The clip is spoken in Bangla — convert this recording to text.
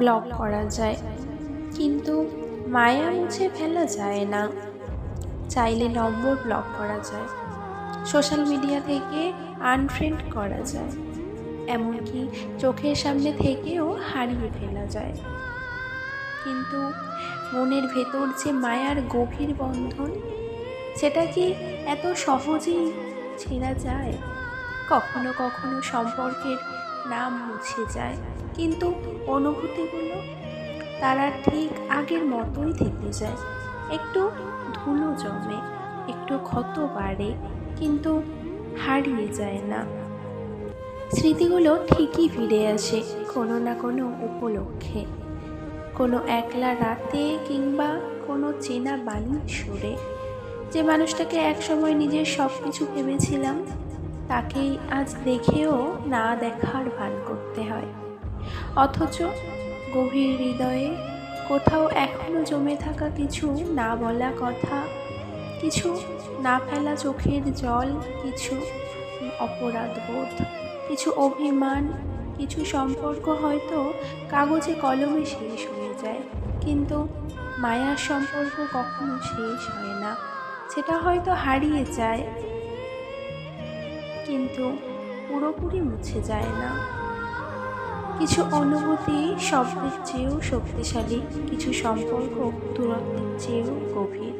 ব্লক করা যায়। কিন্তু মায়া মুছে ফেলা যায় না। চাইলে নম্বর ব্লক করা যায়। সোশ্যাল মিডিয়া থেকে আনফ্রেন্ড করা যায়। এমনকি চোখের সামনে থেকেও হারিয়ে ফেলা যায়। কিন্তু মনের ভেতর যে মায়ার গভীর বন্ধন, সেটা কি এত সহজেই ছেঁড়া যায়? কখনো কখনো সম্পর্কের নাম মুছে যায়। কিন্তু অনুভূতিগুলো তারা ঠিক আগের মতোই থেকে যায়। একটু ধুলো জমে, একটু ক্ষত বাড়ে, কিন্তু হারিয়ে যায় না। স্মৃতিগুলো ঠিকই ফিরে আসে কোনো না কোনো উপলক্ষে। কোনো একলা রাতে কিংবা কোনো চেনা বাণীর সুরে। যে মানুষটাকে একসময় নিজের সব কিছু ভেবেছিলাম তাকেই আজ দেখেও না দেখার ভান করতে হয়। অথচ গভীর হৃদয়ে কোথাও এখনও জমে থাকা কিছু না বলা কথা, কিছু না ফেলা চোখের জল, কিছু অপরাধ বোধ, কিছু অভিমান, কিছু সম্পর্ক হয়তো কাগজে কলমে শেষ হয়ে যায়, কিন্তু মায়ার সম্পর্ক কখনো শেষ হয় না। সেটা হয়তো হারিয়ে যায় কিন্তু পুরোপুরি মুছে যায় না। কিছু অনুভূতি শব্দের চেয়েও শক্তিশালী, কিছু সম্পর্ক দূরত্বের চেয়েও গভীর।